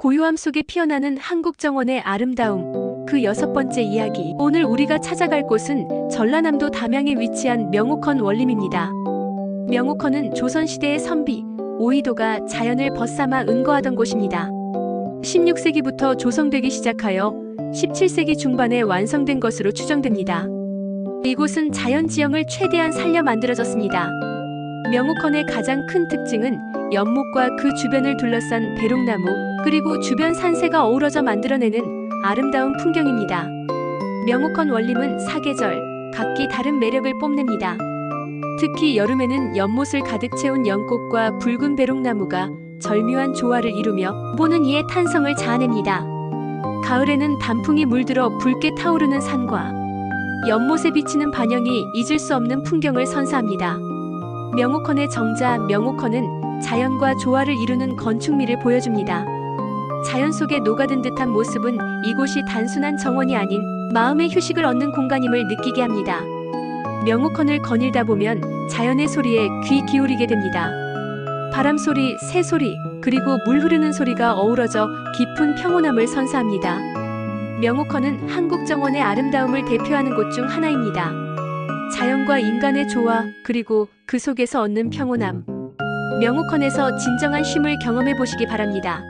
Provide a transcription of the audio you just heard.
고요함 속에 피어나는 한국 정원의 아름다움. 그 여섯 번째 이야기. 오늘 우리가 찾아갈 곳은 전라남도 담양에 위치한 명옥헌 원림입니다. 명옥헌은 조선시대의 선비, 오이도가 자연을 벗삼아 은거하던 곳입니다. 16세기부터 조성되기 시작하여 17세기 중반에 완성된 것으로 추정됩니다. 이곳은 자연 지형을 최대한 살려 만들어졌습니다. 명옥헌의 가장 큰 특징은 연못과 그 주변을 둘러싼 배롱나무, 그리고 주변 산세가 어우러져 만들어내는 아름다운 풍경입니다. 명옥헌 원림은 사계절, 각기 다른 매력을 뽐냅니다. 특히 여름에는 연못을 가득 채운 연꽃과 붉은 배롱나무가 절묘한 조화를 이루며 보는 이의 탄성을 자아냅니다. 가을에는 단풍이 물들어 붉게 타오르는 산과 연못에 비치는 반영이 잊을 수 없는 풍경을 선사합니다. 명옥헌의 정자 명옥헌은 자연과 조화를 이루는 건축미를 보여줍니다. 자연 속에 녹아든 듯한 모습은 이곳이 단순한 정원이 아닌 마음의 휴식을 얻는 공간임을 느끼게 합니다. 명옥헌을 거닐다 보면 자연의 소리에 귀 기울이게 됩니다. 바람 소리, 새 소리, 그리고 물 흐르는 소리가 어우러져 깊은 평온함을 선사합니다. 명옥헌은 한국 정원의 아름다움을 대표하는 곳 중 하나입니다. 자연과 인간의 조화, 그리고 그 속에서 얻는 평온함. 명옥헌에서 진정한 쉼을 경험해 보시기 바랍니다.